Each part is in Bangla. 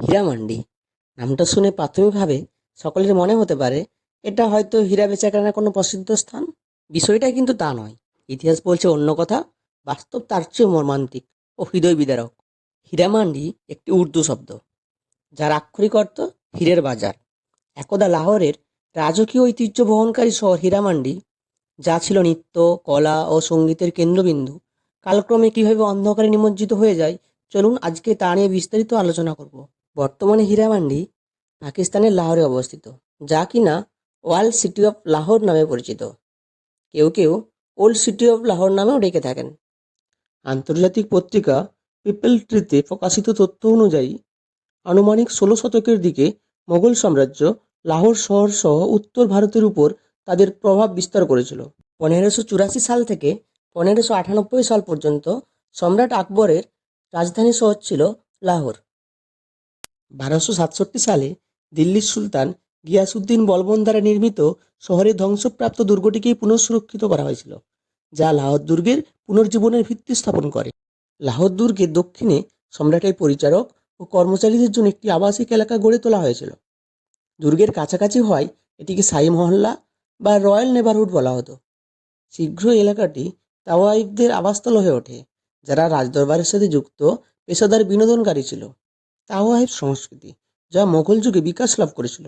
হীরামান্ডি। নামটা শুনে প্রাথমিকভাবে সকলের মনে হতে পারে, এটা হয়তো হীরা বেচাকেনার কোনো প্রসিদ্ধ স্থান। বিষয়টা কিন্তু তা নয়। ইতিহাস বলছে অন্য কথা, বাস্তব তার চেয়েও মর্মান্তিক ও হৃদয় বিদারক হীরামান্ডি একটি উর্দু শব্দ, যার আক্ষরিক অর্থ হীরের বাজার। একদা লাহোরের রাজকীয় ঐতিহ্য বহনকারী শহর হীরামান্ডি, যা ছিল নৃত্য, কলা ও সঙ্গীতের কেন্দ্রবিন্দু। কালক্রমে কীভাবে অন্ধকারে নিমজ্জিত হয়ে যায়, চলুন আজকে তা নিয়ে বিস্তারিত আলোচনা করব। বর্তমানে হীরামান্ডি পাকিস্তানের লাহোরে অবস্থিত, যা কিনা ওয়ার্ল্ড সিটি অফ লাহোর নামে পরিচিত। কেউ কেউ ওল্ড সিটি অফ লাহোর নামেও ডেকে থাকেন। আন্তর্জাতিক পত্রিকা পিপল ট্রিতে প্রকাশিত তথ্য অনুযায়ী, আনুমানিক ষোলো শতকের দিকে মোগল সাম্রাজ্য লাহোর শহর সহ উত্তর ভারতের উপর তাদের প্রভাব বিস্তার করেছিল। পনেরোশো চুরাশি সাল থেকে পনেরোশো আটানব্বই সাল পর্যন্ত সম্রাট আকবরের রাজধানী শহর ছিল লাহোর। বারোশো সাতষট্টি সালে দিল্লির সুলতান গিয়াসুদ্দিন বলবন দ্বারা নির্মিত শহরে ধ্বংসপ্রাপ্ত দুর্গটিকেই পুনঃসুরক্ষিত করা হয়েছিল, যা লাহোর দুর্গের পুনর্জীবনের ভিত্তি স্থাপন করে। লাহোর দুর্গের দক্ষিণে সম্রাটের পরিচারক ও কর্মচারীদের জন্য একটি আবাসিক এলাকা গড়ে তোলা হয়েছিল। দুর্গের কাছাকাছি হওয়ায় এটিকে সাই মহল্লা বা রয়্যাল নেবারহুড বলা হতো। শীঘ্র এলাকাটি তাওয়াইফদের আবাসস্থল হয়ে ওঠে, যারা রাজদরবারের সাথে যুক্ত পেশাদার বিনোদনকারী ছিল। তাওয়াইফ সংস্কৃতি, যা মোগল যুগে বিকাশ লাভ করেছিল।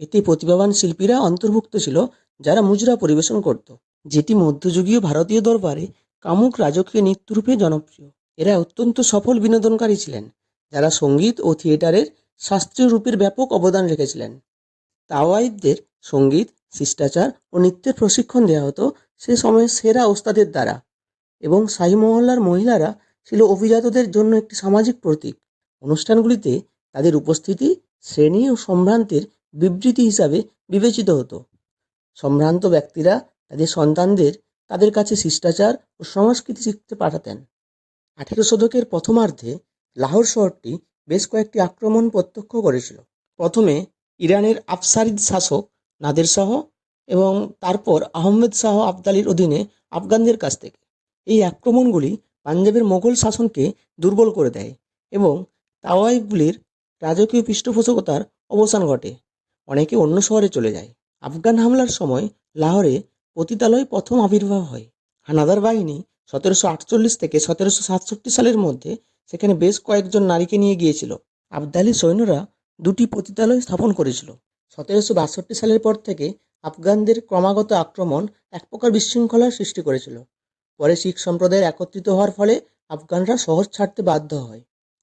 এতে প্রতিভাবান শিল্পীরা অন্তর্ভুক্ত ছিল, যারা মুজরা পরিবেশন করত, যেটি মধ্যযুগীয় ভারতীয় দরবারে কামুক রাজকীয় নৃত্যরূপে জনপ্রিয়। এরা অত্যন্ত সফল বিনোদনকারী ছিলেন, যারা সংগীত ও থিয়েটারের শাস্ত্রীয় রূপের ব্যাপক অবদান রেখেছিলেন। তাওয়াইফদের সংগীত, শিষ্টাচার ও নৃত্যের প্রশিক্ষণ দেওয়া হতো সে সময়ের সেরা ওস্তাদের দ্বারা, এবং শাহী মহল্লার মহিলারা ছিল অভিজাতদের জন্য একটি সামাজিক প্রতীক। অনুষ্ঠানগুলিতে তাদের উপস্থিতি শ্রেণি ও সম্ভ্রান্তের বিবৃতি হিসাবে বিবেচিত হতো। সম্ভ্রান্ত ব্যক্তিরা তাদের সন্তানদের তাদের কাছে শিষ্টাচার ও সংস্কৃতি শিখতে পাঠাতেন। আঠেরো শতকের প্রথমার্ধে লাহোর শহরটি বেশ কয়েকটি আক্রমণ প্রত্যক্ষ করেছিল। প্রথমে ইরানের আফসারিদ শাসক নাদের শাহ এবং তারপর আহমেদ শাহ আবদালির অধীনে আফগানদের কাছ থেকে। এই আক্রমণগুলি পাঞ্জাবের মোগল শাসনকে দুর্বল করে দেয় এবং তাওয়াইফগুলির রাজকীয় পৃষ্ঠপোষকতার অবসান ঘটে। অনেকে অন্য শহরে চলে যায়। আফগান হামলার সময় লাহোরে পতিতালয় প্রথম আবির্ভাব হয়। হানাদার বাহিনী সতেরোশো আটচল্লিশ থেকে সতেরোশো সাতষট্টি সালের মধ্যে সেখানে বেশ কয়েকজন নারীকে নিয়ে গিয়েছিল। আবদালি সৈন্যরা দুটি পতিতালয় স্থাপন করেছিল। সতেরোশো বাষট্টি সালের পর থেকে আফগানদের ক্রমাগত আক্রমণ এক প্রকার বিশৃঙ্খলার সৃষ্টি করেছিল। পরে শিখ সম্প্রদায়ের একত্রিত হওয়ার ফলে আফগানরা শহর ছাড়তে বাধ্য হয়।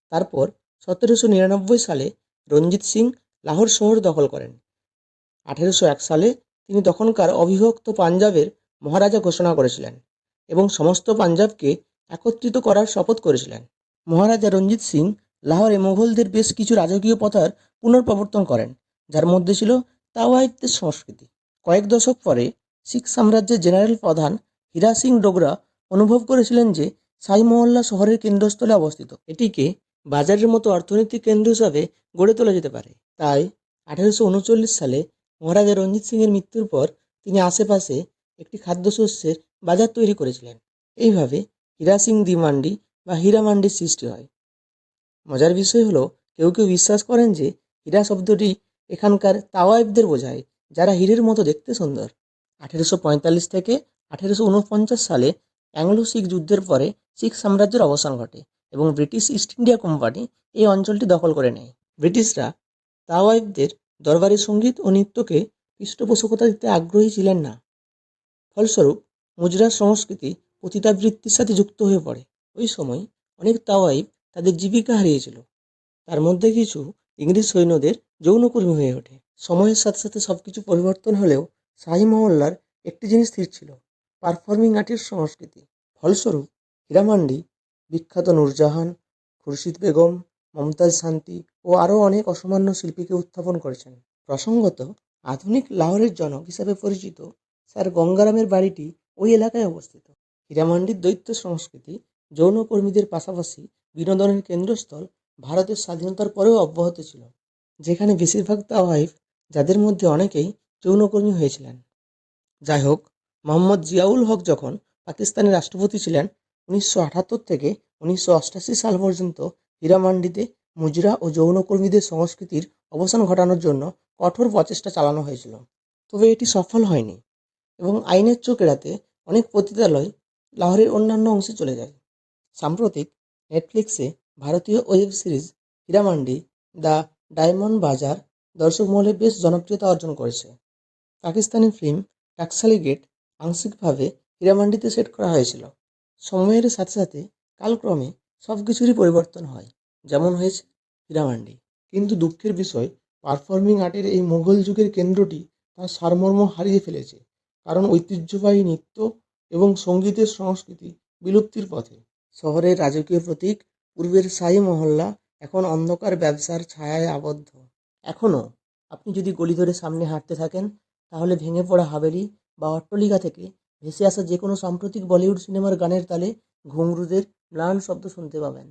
তারপর সতেরোশো নিরানব্বই সালে রঞ্জিত সিং লাহোর শহর দখল করেন। আঠেরোশো এক সালে তিনি তখনকার অবিভক্ত পাঞ্জাবের মহারাজা ঘোষণা করেছিলেন এবং সমস্ত পাঞ্জাবকে একত্রিত করার শপথ করেছিলেন। মহারাজা রঞ্জিত সিং লাহোরে মোগলদের বেশ কিছু রাজকীয় প্রথার পুনর্প্রবর্তন করেন, যার মধ্যে ছিল তাওয়াইফদের সংস্কৃতি। কয়েক দশক পরে শিখ সাম্রাজ্যের জেনারেল প্রধান হীরা সিং ডোগরা অনুভব করেছিলেন যে সাই মহল্লা শহরের কেন্দ্রস্থলে অবস্থিত। এটিকে বাজারের মতো অর্থনৈতিক কেন্দ্র হিসাবে গড়ে তোলা যেতে পারে। তাই আঠারোশো উনচল্লিশ সালে মহারাজা রঞ্জিত সিংয়ের মৃত্যুর পর তিনি আশেপাশে একটি খাদ্যশস্যের বাজার তৈরি করেছিলেন। এইভাবে হীরা সিং দি মান্ডি বা হীরা মান্ডির সৃষ্টি হয়। মজার বিষয় হলো, কেউ কেউ বিশ্বাস করেন যে হীরা শব্দটি এখানকার তাওয়াইফদের বোঝায়, যারা হীরের মতো দেখতে সুন্দর। আঠেরোশো পঁয়তাল্লিশ থেকে আঠেরোশো উনপঞ্চাশ সালে অ্যাংলো শিখ যুদ্ধের পরে শিখ সাম্রাজ্যের অবসান ঘটে। এবং ব্রিটিশ ইস্ট ইন্ডিয়া কোম্পানি এই অঞ্চলটি দখল করে নেয়। ব্রিটিশরা তাওয়াইফদের দরবারি সংগীত ও নৃত্যকে পৃষ্ঠপোষকতা দিতে আগ্রহী ছিলেন না। ফলস্বরূপ, মুজরার সংস্কৃতি পতিতাবৃত্তির সাথে যুক্ত হয়ে পড়ে। ওই সময় অনেক তাওয়াইফ তাদের জীবিকা হারিয়েছিল। তার মধ্যে কিছু ইংরেজ সৈন্যদের যৌনকর্মী হয়ে ওঠে। সময়ের সাথে সাথে সব কিছু পরিবর্তন হলেও শাহী মহল্লার একটি জিনিস স্থির ছিল, পারফর্মিং আর্টের সংস্কৃতি। ফলস্বরূপ, হীরামান্ডি বিখ্যাত নূরজাহান, খুরশিদ বেগম, মমতাজ শান্তি ও আরও অনেক অসামান্য শিল্পীকে উত্থাপন করেছেন। প্রসঙ্গত, আধুনিক লাহোরের জনক হিসাবে পরিচিত স্যার গঙ্গারামের বাড়িটি ওই এলাকায় অবস্থিত। হীরামান্ডির দৈত্য সংস্কৃতি যৌনকর্মীদের পাশাপাশি বিনোদনের কেন্দ্রস্থল ভারতের স্বাধীনতার পরেও অব্যাহত ছিল, যেখানে বেশিরভাগ তাওয়াইফ যাদের মধ্যে অনেকেই যৌনকর্মী হয়েছিলেন। যাই হোক, মোহাম্মদ জিয়াউল হক যখন পাকিস্তানের রাষ্ট্রপতি ছিলেন উনিশশো আটাত্তর থেকে উনিশশো অষ্টাশি সাল পর্যন্ত হীরামান্ডিতে মুজরা ও যৌনকর্মীদের সংস্কৃতির অবসান ঘটানোর জন্য কঠোর প্রচেষ্টা চালানো হয়েছিল। তবে এটি সফল হয়নি এবং আইনের চোখ এড়াতে অনেক পতিতালয় লাহোরের অন্যান্য অংশে চলে যায়। সাম্প্রতিক নেটফ্লিক্সে ভারতীয় web series Heeramandi the diamond bazaar দর্শক মহলে বেশ জনপ্রিয়তা অর্জন করেছে। পাকিস্তানি ফিল্ম টাকসালি গেট আংশিকভাবে হীরামান্ডিতে সেট করা হয়েছিল। সময়ের সাথে সাথে কালক্রমে সব কিছুরই পরিবর্তন হয়। যেমন হয়েছে হীরামান্ডি। কিন্তু দুঃখের বিষয়, পারফর্মিং আর্টের এই মোগল যুগের কেন্দ্রটি তার সারমর্ম হারিয়ে ফেলেছে, কারণ ঐতিহ্যবাহী নৃত্য এবং সঙ্গীতের সংস্কৃতি বিলুপ্তির পথে। শহরের রাজকীয় প্রতীক, পূর্বের শাহী মহল্লা এখন অন্ধকার ব্যবসার ছায়ায় আবদ্ধ। এখনও আপনি যদি গলি ধরে সামনে হাঁটতে থাকেন, তাহলে ভেঙে পড়া হাভেলি বা অট্টলিকা থেকে ভেসে আসা যে কোনো সাম্প্রতিক বলিউড সিনেমার গানের তালে ঘুংরুদের ম্লান শব্দ শুনতে পাবেন।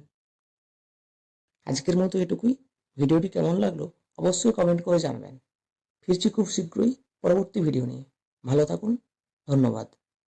আজকের মতো এটুকুই। ভিডিওটি কেমন লাগল অবশ্যই কমেন্ট করে জানবেন। ফিরছি খুব শীঘ্রই পরবর্তী ভিডিও নিয়ে। ভালো থাকুন, ধন্যবাদ।